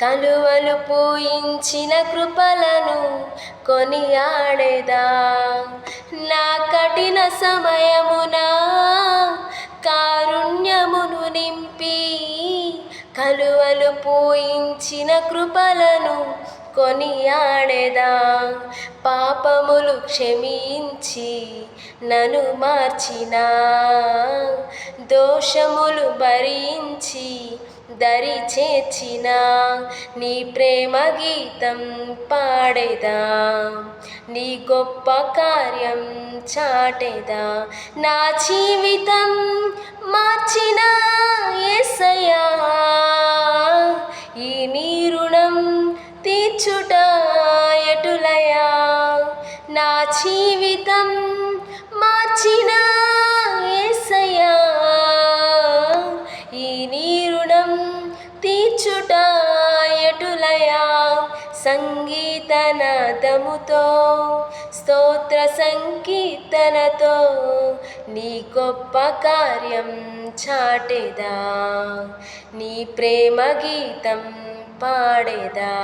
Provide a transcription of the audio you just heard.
కలువలు పూయించిన కృపలను కొనియాడేదా? నా కఠిన సమయమున కారుణ్యమును నింపి కలువలు పూయించిన కృపలను కొనియాడేదా? పాపములు క్షమించి నన్ను మార్చిన దోషములు భరించి దరి చేర్చిన నీ ప్రేమ గీతం పాడేదా? నీ గొప్ప కార్యం చాటేదా? నా జీవితం మార్చిన ఎసయా ఈ నీ రుణం తీర్చుట ఎటులయా నా జీవితం తీర్చుట ఎటులయా? సంగీతనాదముతో స్తోత్ర సంకీర్తనతో నీ గొప్ప కార్యం చాటేదా? నీ ప్రేమ గీతం పాడేదా?